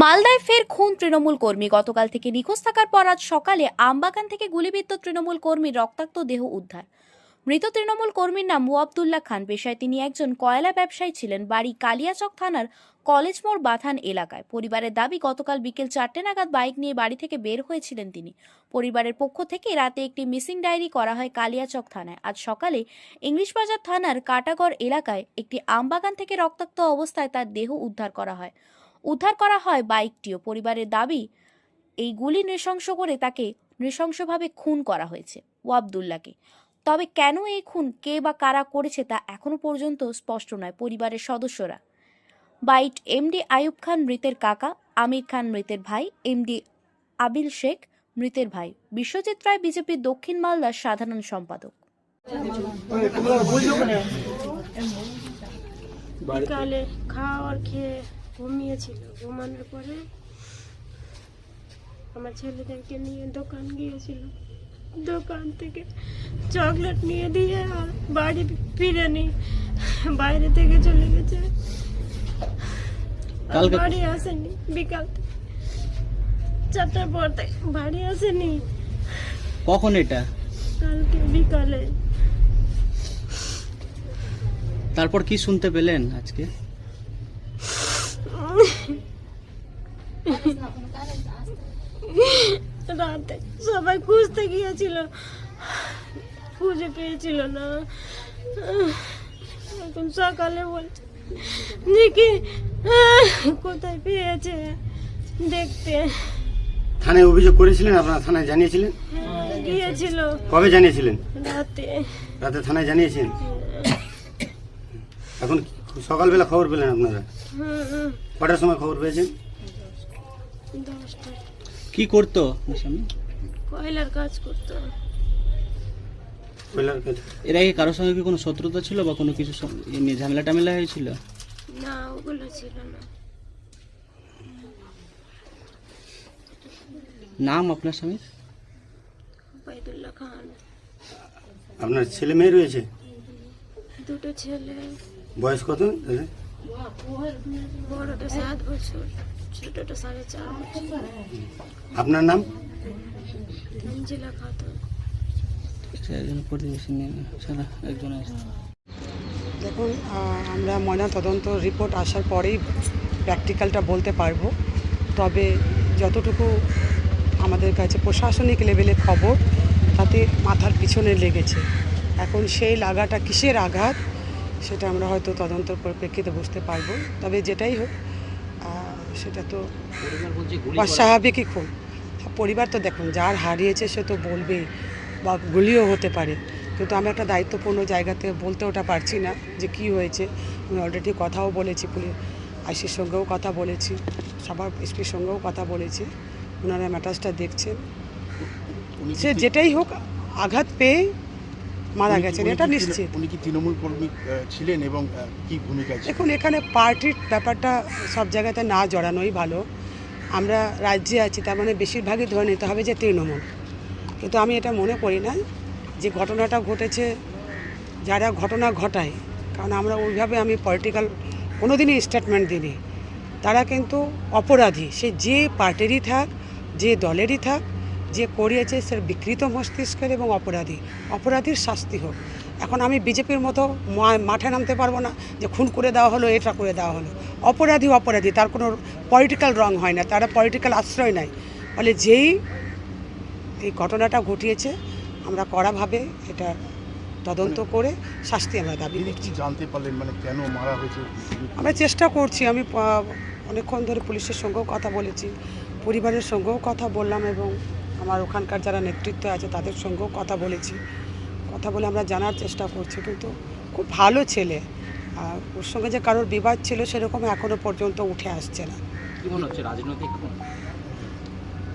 মালদায় ফের খুন তৃণমূল কর্মী। গতকাল থেকে নিখোঁজ থাকার পর আজ সকালে আমবাগান থেকে গুলিবিদ্ধ তৃণমূল কর্মীর রক্তাক্ত দেহ উদ্ধার। মৃত তৃণমূল কর্মীর নাম মুয়াবদুল্লাহ খান। পেশায় তিনি একজন কয়লা ব্যবসায়ী ছিলেন। বাড়ি কালিয়াচক থানার কলেজ মোড় বাথান এলাকায়। পরিবারের দাবি, গতকাল বিকেল চারটে নাগাদ বাইক নিয়ে বাড়ি থেকে বের হয়েছিলেন তিনি। পরিবারের পক্ষ থেকে রাতে একটি মিসিং ডায়েরি করা হয় কালিয়াচক থানায়। আজ সকালে ইংলিশ বাজার থানার কাটাগড় এলাকায় একটি আমবাগান থেকে রক্তাক্ত অবস্থায় তার দেহ উদ্ধার করা হয়। উদ্ধার করা হয় বাইকটিও। পরিবারের দাবি এই গুলি নৃশংস করে তাকে নৃশংসভাবে খুন করা হয়েছে ওয়াবদুল্লাকে তবে কেন এই খুন কে বা কারা করেছে তা এখনও পর্যন্ত স্পষ্ট নয় পরিবারের সদস্যরা। বাইট এমডি আয়ুব খান মৃতের কাকা আমির খান মৃতের ভাই এমডি আবিল শেখ মৃতের ভাই। বিশ্বজিৎ রায় বিজেপির দক্ষিণ মালদার সাধারণ সম্পাদক। বিকালে খাওয়ার খেয়ে ঘুমিয়েছিল ঘুমানোর পরে আমার ছেলেদেরকে নিয়ে দোকান গিয়েছিল। দোকান থেকে চকলেট নিয়ে দিয়ে আর বাড়ি ফিরেনি বাইরে থেকে চলে গেছে। বাড়ি আসেনি বিকাল। চারটার পর থেকে বাড়ি আসেনি। কখন এটা? কালকে বিকালে। তারপর কি শুনতে পেলেন আজকে? রাতে সবাই খুঁজতে গিয়েছিল। খুঁজে পেয়েছিল না। এখন সকালে বলছে যে কি কোথায় পেয়েছে দেখতে? থানায় অভিযোগ করেছিলেন? আপনারা থানায় জানিয়েছিলেন? হ্যাঁ, গিয়েছিল। কবে জানিয়েছিলেন? রাতে। রাতে থানায় জানিয়েছেন এখন সকালবেলা খবর পেলেন আপনারা? হুম, কটার সময় খবর পেয়েছেন? দশটা কি করতো? স্বামী? কয়লার কাজ করতো। এর আগে কারোর সঙ্গে কি কোনো শত্রুতা ছিল বা কোনো কিছু সম- এ নিয়ে ঝামেলা টামেলা হয়েছিল? না ওগুলো ছিল না। নাম আপনার স্বামী বাইদুল্লাহ খান। আপনার ছেলে মেয়ে রয়েছে? দুটো ছেলে। বয়স কত? বড়টা সাত বছর ছোটটা সাড়ে চার বছর আপনার নাম? মঞ্জিলা খাতুন একজন প্রতিবেশী সারা একজন দেখুন আমরা ময়না তদন্ত রিপোর্ট আসার পরেই প্র্যাকটিক্যালটা বলতে পারব। তবে যতটুকু আমাদের কাছে প্রশাসনিক লেভেলে খবর তাতে মাথার পিছনে লেগেছে। এখন সেই লাগাটা কিসের আঘাত? সেটা আমরা হয়তো তদন্তর পরিপ্রেক্ষিতে বুঝতে পারব। তবে যেটাই হোক সেটা তো অস্বাভাবিকই খুব। পরিবার তো দেখুন যার হারিয়েছে সে তো বলবেই বা গুলিও হতে পারে। কিন্তু আমি একটা দায়িত্বপূর্ণ জায়গাতে বলতে ওটা পারছি না যে কি হয়েছে। আমি অলরেডি কথাও বলেছি পুলিশ আইসির সঙ্গেও কথা বলেছি সবার এসপির সঙ্গেও কথা বলেছি ওনারা ম্যাটার্সটা দেখছেন। সে যেটাই হোক আঘাত পেয়ে মারা গেছেন এটা নিশ্চিত। উনি কি তৃণমূল কর্মী ছিলেন এবং কি ভূমিকা দেখুন এখানে পার্টির ব্যাপারটা সব জায়গাতে না জড়ানোই ভালো। আমরা রাজ্যে আছি তার মানে বেশিরভাগই ধরে নিতে হবে যে তৃণমূল। কিন্তু আমি এটা মনে করি না যে ঘটনাটা ঘটেছে যারা ঘটনা ঘটায় কারণ আমরা ওইভাবে আমি পলিটিক্যাল কোনো দিনই স্টেটমেন্ট দিইনি। তারা কিন্তু অপরাধী সে যে পার্টিরই থাক যে দলেরই থাক যে করিয়েছে সে বিকৃত মস্তিষ্কের এবং অপরাধী। অপরাধীর শাস্তি হোক। এখন আমি বিজেপির মতো মা- মাঠে নামতে পারব না যে খুন করে দেওয়া হলো এটা করে দেওয়া হলো। অপরাধী অপরাধী তার কোনো পলিটিক্যাল রং হয় না তারা পলিটিক্যাল আশ্রয় নাই ফলে যেই এই ঘটনাটা ঘটিয়েছে আমরা কড়াভাবে এটা তদন্ত করে শাস্তি আমরা দাবি করছি। জানতে পারলেন মানে কেন মারা হয়েছে? আমরা চেষ্টা করছি আমি অনেকক্ষণ ধরে পুলিশের সঙ্গেও কথা বলেছি পরিবারের সঙ্গেও কথা বললাম এবং আমার ওখানকার যারা নেতৃত্ব আছে তাদের সঙ্গেও কথা বলেছি। কথা বলে আমরা জানার চেষ্টা করছি। কিন্তু খুব ভালো ছেলে। আর ওর সঙ্গে যে কারোর বিবাদ ছিল সেরকম এখনও পর্যন্ত উঠে আসছে না। কি মনে হচ্ছে? রাজনৈতিক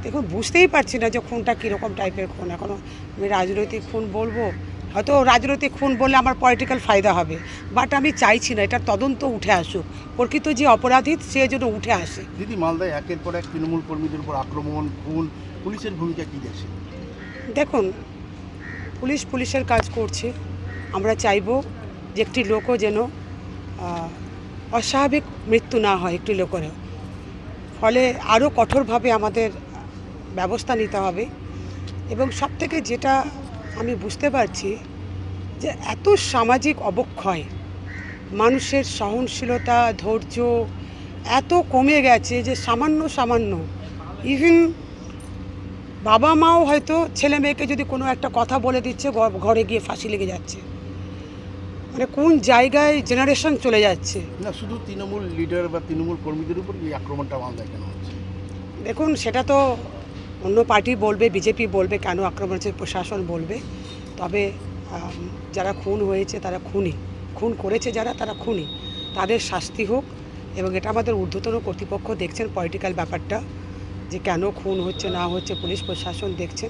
দেখুন বুঝতেই পারছি না যে খুনটা কীরকম টাইপের খুন। এখনও আমি রাজনৈতিক খুন বলব। হয়তো রাজনৈতিক খুন বললে আমার পলিটিক্যাল ফায়দা হবে। বাট আমি চাইছি না এটা তদন্ত উঠে আসুক। প্রকৃত যে অপরাধী সে যেন উঠে আসে। দিদি মালদায় একের পর এক তৃণমূল কর্মীদের উপর আক্রমণ খুন পুলিশের ভূমিকা কি দেখছে দেখুন, পুলিশ পুলিশের কাজ করছে। আমরা চাইব যে একটি লোকও যেন অস্বাভাবিক মৃত্যু না হয় একটি লোকেরও। ফলে আরও কঠোরভাবে আমাদের ব্যবস্থা নিতে হবে। এবং সব থেকে যেটা আমি বুঝতে পারছি যে এত সামাজিক অবক্ষয়, মানুষের সহনশীলতা, ধৈর্য এত কমে গেছে যে সামান্য সামান্য ইভেন বাবা মাও হয়তো ছেলে মেয়েকে যদি কোনো একটা কথা বলে দিচ্ছে ঘরে গিয়ে ফাঁসি লেগে যাচ্ছে। মানে কোন জায়গায় জেনারেশন চলে যাচ্ছে? না শুধু তৃণমূল লিডার বা তৃণমূল কর্মীদের উপর এই আক্রমণটা মালদায় কেন হচ্ছে। দেখুন সেটা তো অন্য পার্টি বলবে বিজেপি বলবে কেন আক্রমণ হচ্ছে প্রশাসন বলবে। তবে যারা খুন হয়েছে তারা খুনি। খুন করেছে যারা তারা খুনি। তাদের শাস্তি হোক এবং এটা আমাদের ঊর্ধ্বতন কর্তৃপক্ষ দেখছেন পলিটিক্যাল ব্যাপারটা। যে কেন খুন হচ্ছে না হচ্ছে পুলিশ প্রশাসন দেখছে।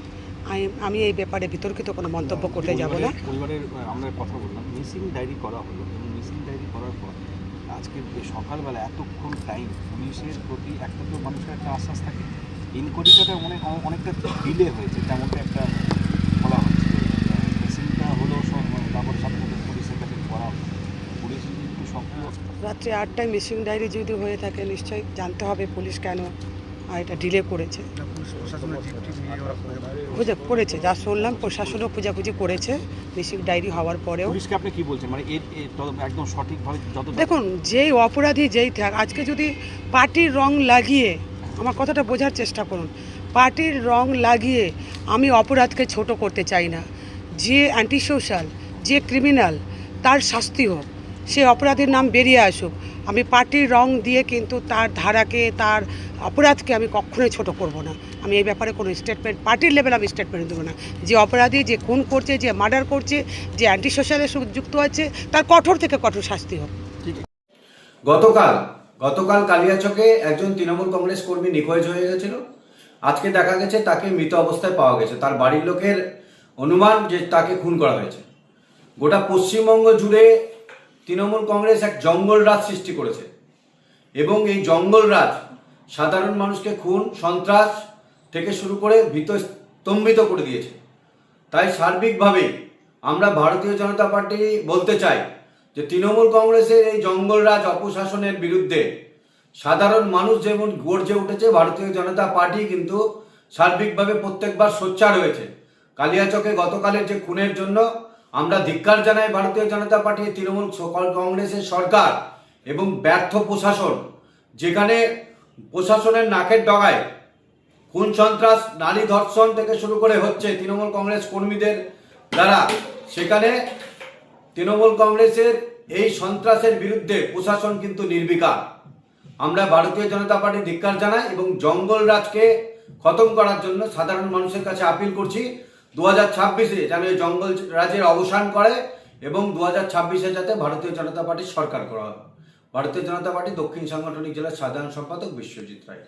আমি- আমি এই ব্যাপারে বিতর্কিত কোনো মন্তব্য করতে যাব না। পরিবারের- আমরা কথা বললাম। মিসিং ডায়েরি করা হলো এবং মিসিং ডায়েরি করার পর আজকে সকালবেলা এতক্ষণ টাইম পুলিশের প্রতি একটা তো মানুষের একটা আশ্বাস থাকে। ইনকোয়ারিটা অনেক অনেকটা ডিলে হয়েছে তেমনটা একটা বলা হচ্ছে। মিসিংটা হলো তারপর সাথে সাথে পুলিশের কাছে করা। পুলিশ যদি একটু সক্রিয় রাত্রে আটটায় মিসিং ডায়েরি যদি হয়ে থাকে নিশ্চয়ই জানতে হবে পুলিশ কেন আর এটা ডিলে করেছে। বুঝে করেছে যা শুনলাম প্রশাসনও খোঁজাখুঁজি করেছে মিসিং ডায়েরি হওয়ার পরেও। আপনি কি বলছেন? মানে একদম সঠিকভাবে দেখুন যেই অপরাধী যেই থাক আজকে যদি পার্টির রং লাগিয়ে আমার কথাটা বোঝার চেষ্টা করুন পার্টির রং লাগিয়ে আমি অপরাধকে ছোট করতে চাই না। যে অ্যান্টি সোশ্যাল যে ক্রিমিনাল তার শাস্তি হোক সে অপরাধীর নাম বেরিয়ে আসুক। আমি পার্টির রং দিয়ে কিন্তু তার ধারাকে, তার অপরাধকে আমি কখনোই ছোট করব না। আমি এই ব্যাপারে কোনো স্টেটমেন্ট পার্টির লেভেল আমি স্টেটমেন্ট দেবো না। যে অপরাধী, যে খুন করছে, যে মার্ডার করছে, যে অ্যান্টি সোশ্যালে যুক্ত আছে, তার কঠোর থেকে কঠোর শাস্তি হোক। গতকাল গতকাল কালিয়াচকে একজন তৃণমূল কংগ্রেস কর্মী নিখোঁজ হয়ে গেছিল। আজকে দেখা গেছে তাকে মৃত অবস্থায় পাওয়া গেছে। তার বাড়ির লোকের অনুমান যে তাকে খুন করা হয়েছে। গোটা পশ্চিমবঙ্গ জুড়ে তৃণমূল কংগ্রেস এক জঙ্গল রাজ সৃষ্টি করেছে। এবং এই জঙ্গল রাজ সাধারণ মানুষকে খুন, সন্ত্রাস থেকে শুরু করে ভীত স্তম্ভিত করে দিয়েছে। তাই সার্বিকভাবেই আমরা ভারতীয় জনতা পার্টি বলতে চাই যে তৃণমূল কংগ্রেসের এই জঙ্গলরাজ অপশাসনের বিরুদ্ধে সাধারণ মানুষ যেমন গর্জে উঠেছে, ভারতীয় জনতা পার্টি কিন্তু সার্বিকভাবে প্রত্যেকবার সোচ্চার হয়েছে। কালিয়াচকে গতকালের যে খুনের জন্য আমরা ধিক্কার জানাই ভারতীয় জনতা পার্টি তৃণমূল সকল কংগ্রেসের সরকার এবং ব্যর্থ প্রশাসন, যেখানে প্রশাসনের নাকের ডগায় খুন, সন্ত্রাস, নারী ধর্ষণ থেকে শুরু করে হচ্ছে তৃণমূল কংগ্রেস কর্মীদের দ্বারা। সেখানে তৃণমূল কংগ্রেসের এই সন্ত্রাসের বিরুদ্ধে প্রশাসন কিন্তু নির্বিকার। আমরা ভারতীয় জনতা পার্টি ধিক্কার জানাই এবং জঙ্গল রাজকে খতম করার জন্য সাধারণ মানুষের কাছে আপিল করছি। দু হাজার ছাব্বিশে যেন জঙ্গল রাজের অবসান করে এবং দু হাজার ছাব্বিশে যাতে ভারতীয় জনতা পার্টি সরকার করা হয়। ভারতীয় জনতা পার্টি দক্ষিণ সাংগঠনিক জেলার সাধারণ সম্পাদক বিশ্বজিৎ রায়।